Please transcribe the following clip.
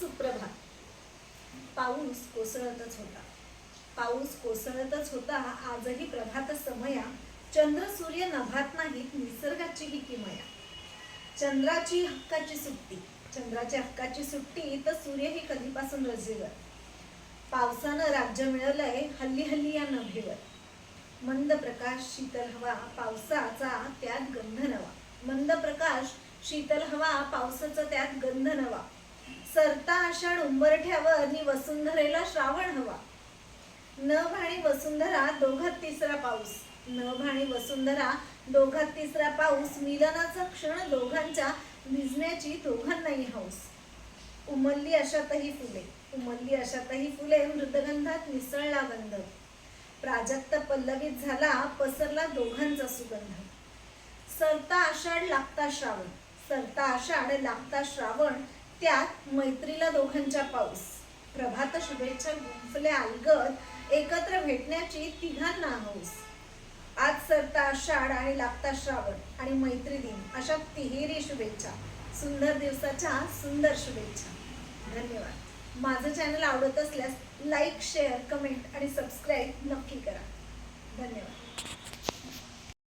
सुप्रभात. पाऊस कोसळतच होता. पाऊस कोसळतच होता आजही प्रभात समया चंद्र सूर्य नभात नाहीत निसर्गाची ही किमया. चंद्राची हक्काची सुट्टी. चंद्राच्या हक्काची सुट्टी तर सूर्य ही कधीपासून रजेवर. पावसानं राज्य मिळवलंय हल्ली हल्ली या नभेवर. मंद प्रकाश शीतल हवा पावसाचा त्यात गंध नवा. मंद प्रकाश शीतल हवा पावसाचा त्यात गंध नवा. सरता आषाढ उंबरठ्यावर नि वसुंधरेला श्रावण हवा. नभ आणि वसुंधरा दोघात तिसरा पाऊस. नभ आणि वसुंधरा दोघात तिसरा पाऊस. मिलनाचा क्षण दोघांच्या भिजण्याची दोघांनाही हौस. उमलली अशातही फुले. उमलली अशातही फुले. मृदगंधात मिसळला गंध. प्राजक्त पल्लवीत झाला पसरला दोघांचा सुगंध. सरता आषाढ लागता श्रावण. सरता आषाढ लागता श्रावण. त्यात मैत्रीला दोघांच्या पाऊस प्रभात शुभेच्छा गुंफल्या अलगद एकत्र भेटण्याची तिघांना हौस. आज सरता आषाढ आणि लागता श्रावण आणि मैत्री दिन अशा तिहेरी शुभेच्छा. सुंदर दिवसाच्या सुंदर शुभेच्छा. धन्यवाद. माझं चॅनल आवडत असल्यास लाईक शेअर कमेंट आणि सबस्क्राईब नक्की करा.